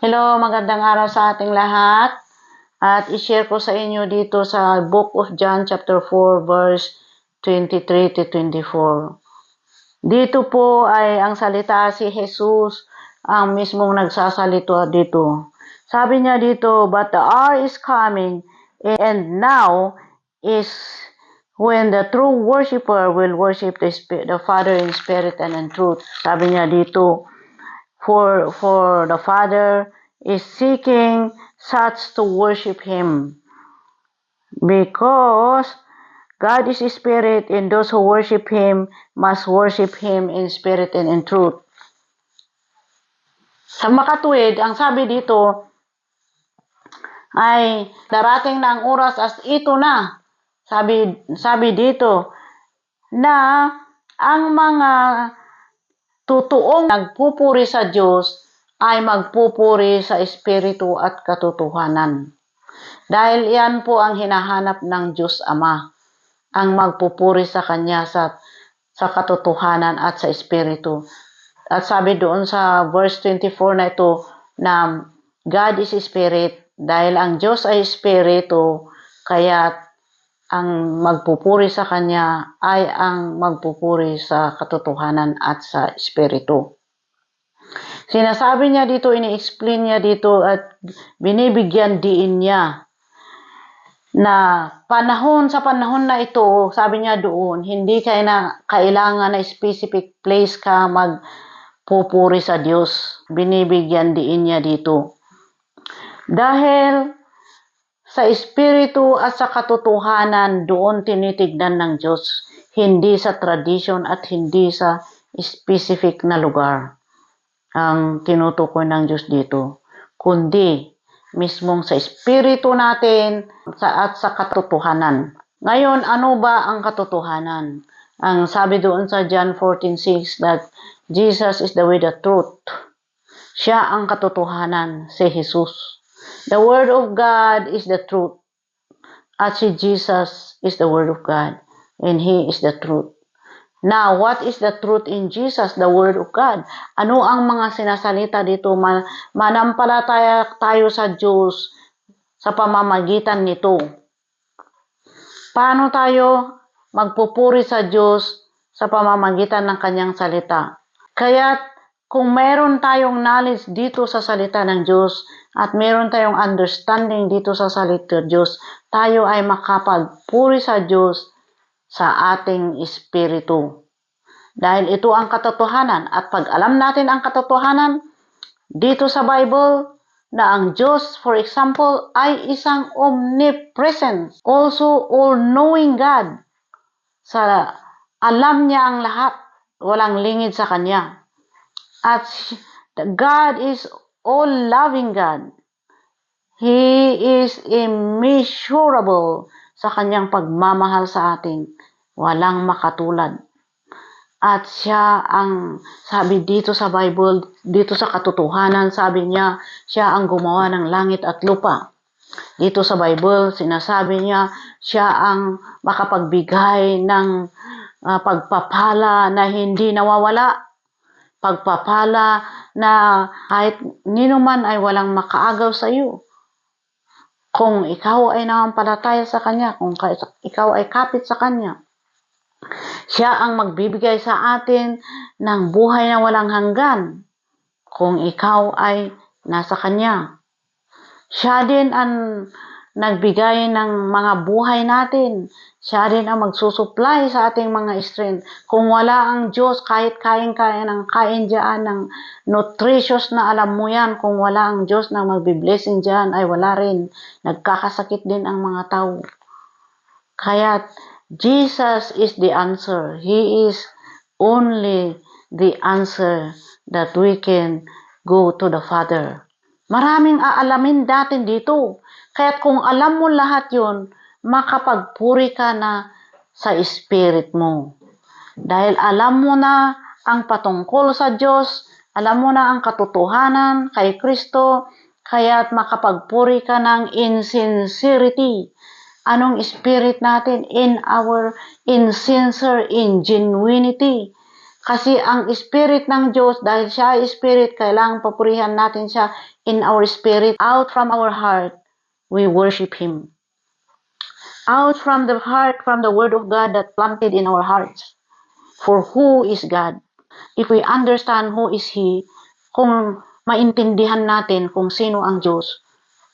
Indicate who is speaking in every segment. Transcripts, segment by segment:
Speaker 1: Hello, magandang araw sa ating lahat. At i-share ko sa inyo dito sa Book of John chapter 4 verse 23 to 24. Dito po ay ang salita si Jesus ang mismong nagsasalito dito. Sabi niya dito, But the hour is coming and now is when the true worshiper will worship the, Spirit, the Father in spirit and in truth. Sabi niya dito, for for the Father is seeking such to worship Him. Because God is spirit and those who worship Him must worship Him in spirit and in truth. Sa makatuwid, ang sabi dito ay darating na ang oras as ito na. Sabi, sabi dito na ang mga totoong nagpupuri sa Diyos ay magpupuri sa Espiritu at katotohanan. Dahil yan po ang hinahanap ng Diyos Ama, ang magpupuri sa Kanya sa, sa katotohanan at sa Espiritu. At sabi doon sa verse 24 na ito na God is Spirit, dahil ang Diyos ay Espiritu, kaya ang magpupuri sa Kanya ay ang magpupuri sa katotohanan at sa Espiritu. Sinasabi niya dito, ini-explain niya dito at binibigyan diin niya na panahon sa panahon na ito, sabi niya doon, hindi kaya na kailangan na specific place ka magpupuri sa Diyos. Binibigyan diin niya dito. Dahil sa espiritu at sa katotohanan doon tinitignan ng Diyos, hindi sa tradition at hindi sa specific na lugar ang tinutukoy ng Diyos dito, kundi mismong sa espiritu natin sa, at sa katotohanan. Ngayon, ano ba ang katotohanan? Ang sabi doon sa John 14.6 that Jesus is the way, the truth. Siya ang katotohanan, si Jesus. The Word of God is the truth. Si Jesus is the Word of God. And He is the truth. Now, what is the truth in Jesus, the Word of God? Ano ang mga sinasalita dito? Man, manampalataya tayo sa Diyos sa pamamagitan nito. Paano tayo magpupuri sa Diyos sa pamamagitan ng kanyang salita? Kaya kung meron tayong knowledge dito sa salita ng Diyos at meron tayong understanding dito sa salita Diyos, tayo ay makapagpuri sa Diyos sa ating espiritu. Dahil ito ang katotohanan at pag alam natin ang katotohanan dito sa Bible na ang Diyos, for example, ay isang omnipresent, also all-knowing God. Sa alam niya ang lahat, walang lingid sa Kanya. At God is all-loving God. He is immeasurable sa Kanyang pagmamahal sa atin walang makatulad. At siya ang, sabi dito sa Bible, dito sa katotohanan, sabi niya, siya ang gumawa ng langit at lupa. Dito sa Bible, sinasabi niya, siya ang makapagbigay ng uh, pagpapala na hindi nawawala. Pagpapala na kahit nino man ay walang makaagaw sa iyo. Kung ikaw ay namampalataya sa Kanya, kung ikaw ay kapit sa Kanya, siya ang magbibigay sa atin ng buhay na walang hanggan kung ikaw ay nasa Kanya. Siya din ang nagbigay ng mga buhay natin. Siya din ang magsusupply sa ating mga strength. Kung wala ang Diyos, kahit kain-kain ng kain dyan, ng nutritious na alam mo yan, kung wala ang Diyos na magbiblessing dyan, ay wala rin. Nagkakasakit din ang mga tao. Kaya Jesus is the answer. He is only the answer that we can go to the Father. Maraming aalamin datin dito. Kaya kung alam mo lahat yon, makapagpuri ka na sa spirit mo. Dahil alam mo na ang patungkol sa Diyos, alam mo na ang katotohanan kay Kristo, kaya't makapagpuri ka ng insincerity anong spirit natin in our insincere ingenuity. Kasi ang spirit ng Diyos, dahil siya ay spirit, kailangan papurihan natin siya in our spirit. Out from our heart, we worship Him. Out from the heart, from the Word of God that planted in our hearts. For who is God? If we understand who is He, kung maintindihan natin kung sino ang Diyos,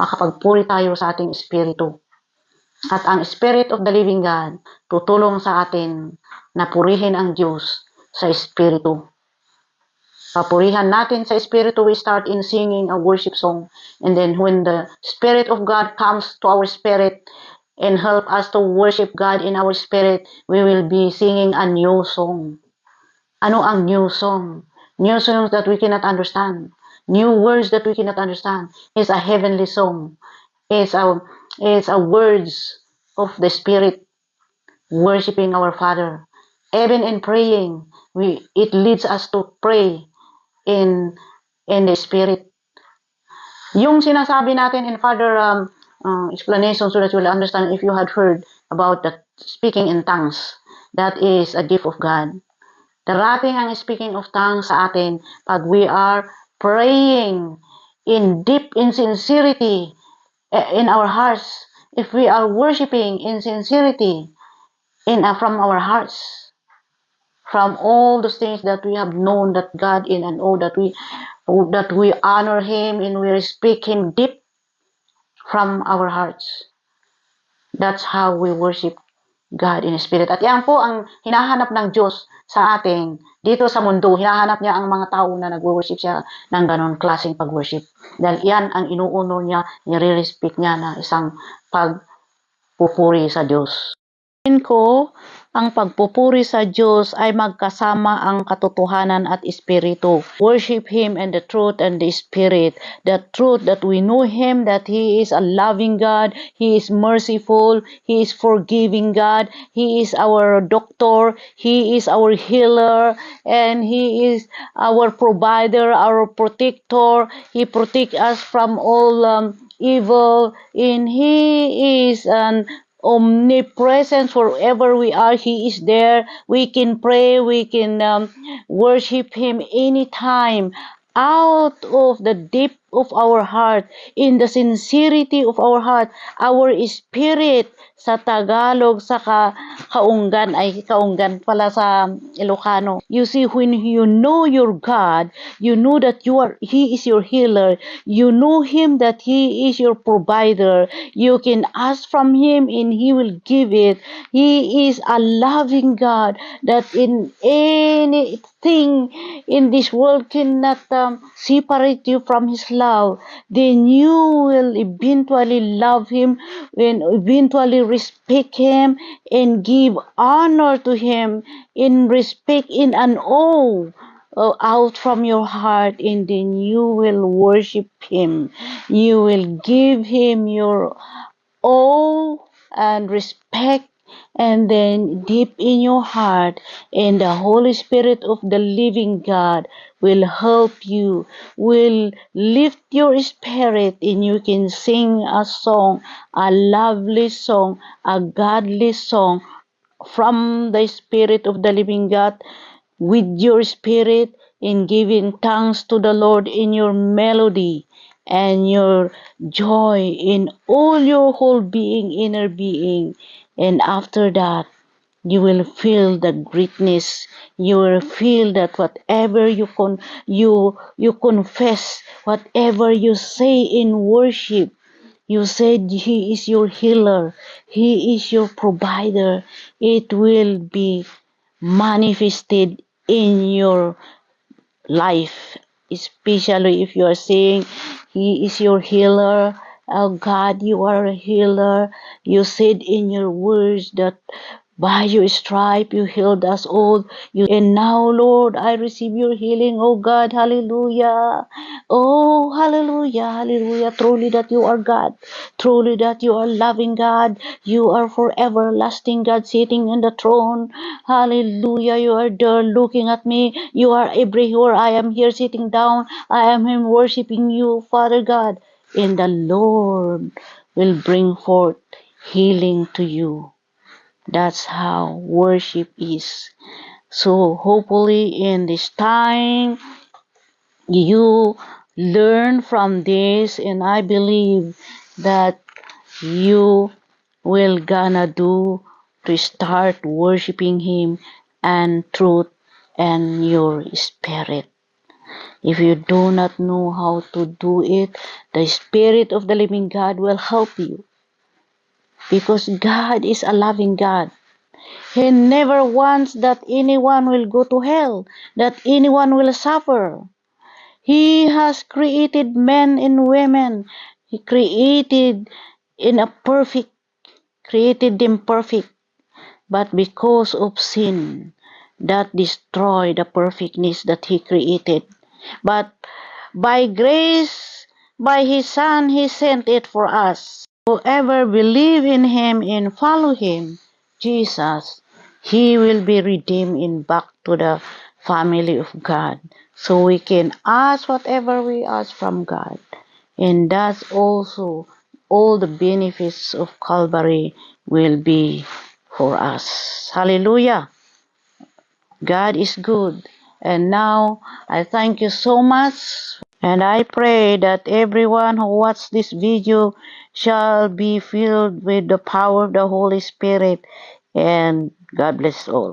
Speaker 1: makapagpuri tayo sa ating espiritu. At ang Spirit of the Living God, tutulong sa atin na purihin ang Diyos sa Espiritu. Papurihan natin sa Espiritu, we start in singing a worship song. And then when the Spirit of God comes to our spirit and help us to worship God in our spirit, we will be singing a new song. Ano ang new song? New songs that we cannot understand. New words that we cannot understand. It's a heavenly song. It's a, it's a words of the Spirit worshiping our Father. Even in praying, we it leads us to pray in in the Spirit. Yung sinasabi natin in further um, uh, explanation so that you will understand if you had heard about the speaking in tongues, that is a gift of God. Darating ang speaking of tongues sa atin pag we are praying in deep in sincerity eh, in our hearts. If we are worshiping in sincerity in uh, from our hearts, from all those things that we have known that God in and all that we that we honor Him and we respect Him deep from our hearts. That's how we worship God in Spirit. At yan po ang hinahanap ng Diyos sa ating dito sa mundo. Hinahanap niya ang mga tao na nag-worship siya ng ganon klaseng pag-worship. Dahil yan ang inuuno niya, nire-respect niya na isang pagpupuri sa Diyos. Ko, ang pagpupuri sa Diyos ay magkasama ang katotohanan at espiritu. Worship Him in the truth and the spirit. The truth that we know Him, that He is a loving God, He is merciful, He is forgiving God, He is our doctor, He is our healer, and He is our provider, our protector. He protect us from all um, evil, and He is an omnipresent wherever we are. He is there. We can pray. We can um, worship him anytime. Out of the deep of our heart in the sincerity of our heart our spirit sa Tagalog sa ka, kaunggan ay kaunggan pala sa Ilocano. You see when you know your God you know that you are he is your healer. You know him that he is your provider. You can ask from him and he will give it. He is a loving God that in anything in this world cannot um, separate you from his love then you will eventually love him and eventually respect him and give honor to him in respect in an awe uh, out from your heart and then you will worship him. You will give him your awe and respect and then deep in your heart and the holy spirit of the living god will help you will lift your spirit and you can sing a song a lovely song a godly song from the spirit of the living god with your spirit in giving thanks to the lord in your melody and your joy in all your whole being, inner being. And after that, you will feel the greatness. You will feel that whatever you con you you confess, whatever you say in worship, you said He is your healer, He is your provider. It will be manifested in your life, especially if you are saying He is your healer. Oh God, you are a healer. You said in your words that by your stripe you healed us all. You, and now, Lord, I receive your healing. Oh God, hallelujah. Oh, hallelujah, hallelujah. Truly that you are God. Truly that you are loving God. You are forever lasting God sitting in the throne. Hallelujah. You are there looking at me. You are everywhere. I am here sitting down. I am here worshiping you, Father God. And the Lord will bring forth healing to you. That's how worship is. So hopefully in this time you learn from this and I believe that you will gonna do to start worshiping him and truth and your spirit. If you do not know how to do it, the Spirit of the living God will help you. Because God is a loving God. He never wants that anyone will go to hell, that anyone will suffer. He has created men and women. He created in a perfect, created them perfect. But because of sin, that destroyed the perfectness that He created. But by grace, by His Son, He sent it for us. Whoever believe in Him and follow Him, Jesus, He will be redeemed in back to the family of God. So we can ask whatever we ask from God. And that's also all the benefits of Calvary will be for us. Hallelujah. God is good. And now I thank you so much. And I pray that everyone who watched this video shall be filled with the power of the Holy Spirit. And God bless all.